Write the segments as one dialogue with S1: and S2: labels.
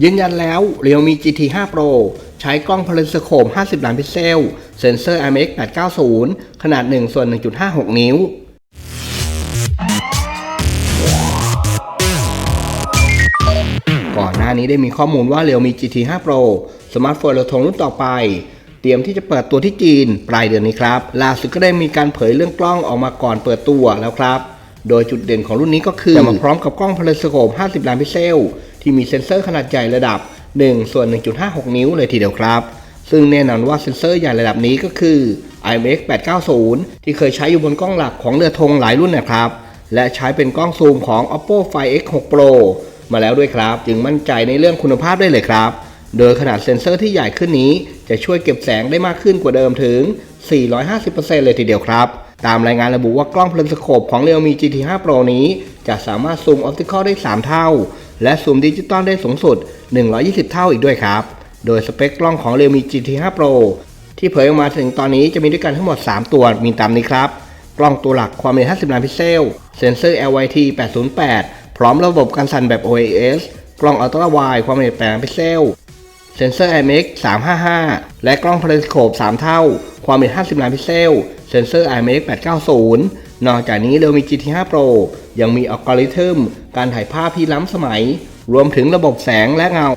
S1: ยืนยันแล้ว Realme GT 5 Pro ใช้กล้องพาราสโคป50 ล้านพิกเซล เซนเซอร์ IMX 890 ขนาด1ส่วน 1.56 นิ้ว ก่อนหน้านี้ได้มีข้อมูลว่า Realme GT 5 Pro สมาร์ทโฟนราทงรุ่นต่อไป เตรียมที่จะเปิดตัวที่จีน ปลายเดือนนี้ครับ ล่าสุดก็ได้มีการเผยเรื่องกล้องออกมาก่อนเปิดตัวแล้วครับ โดยจุดเด่นของรุ่นนี้ก็คือจะมาพร้อมกับกล้องพาราสโคป50 ล้านพิกเซล ที่มีเซ็นเซอร์ขนาดใหญ่ระดับ 1 ส่วน 1.56 นิ้วเลยทีเดียวครับ ซึ่งแน่นอนว่าเซ็นเซอร์ใหญ่ระดับนี้ก็คือ IMX 890 ที่เคยใช้อยู่บนกล้องหลักของเรือธงหลายรุ่นนะครับ และใช้เป็นกล้องซูมของ Oppo Find X6 Pro มาแล้วด้วยครับ จึงมั่นใจในเรื่องคุณภาพได้เลยครับ โดยขนาดเซ็นเซอร์ที่ใหญ่ขึ้นนี้ จะช่วยเก็บแสงได้มากขึ้นกว่าเดิมถึง 450%เลยทีเดียวครับ ตามรายงานระบุว่ากล้องเพลินสโคปของ Realme GT 5 Pro นี้ จะสามารถซูมออปติคอลได้ 3 เท่า และซูมดิจิตอลได้สูงสุด 120 เท่าอีกด้วยครับ โดยสเปคกล้องของ Realme GT 5 Pro ที่เผยออกมาถึงตอนนี้จะมีด้วยกันทั้งหมด 3 ตัวมีตามนี้ครับ กล้องตัวหลักความละเอียด50 ล้านพิกเซล เซนเซอร์ LYT 808 พร้อมระบบการสั่นแบบ OIS กล้องอัลตร้าไวด์ความละเอียด8ล้านพิกเซล เซนเซอร์ IMX 355 และกล้องพาราสโคป 3 เท่า ความละเอียด50 ล้านพิกเซล เซนเซอร์ IMX 890 นอกจากนี้เรามี GT 5 Pro ยังมีอัลกอริทึมการถ่ายภาพที่ล้ำสมัย รวมถึงระบบแสงและเงา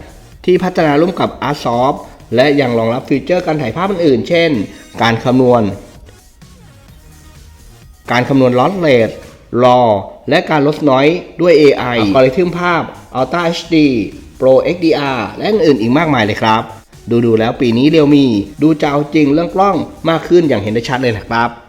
S1: ที่พัฒนาร่วมกับ Artsoft และยังรองรับฟีเจอร์การถ่ายภาพอื่นๆ เช่น การคำนวณ การคำนวณลอสเลสรอและการลดน้อยด้วย AI อัลกอริทึมภาพ Ultra HD Pro XDR และอื่นๆอีกมากมายเลยครับ ดูๆแล้วปีนี้เรียวมี ดูจะเอาจริงเรื่องกล้องมากขึ้นอย่างเห็นได้ชัดเลยนะครับ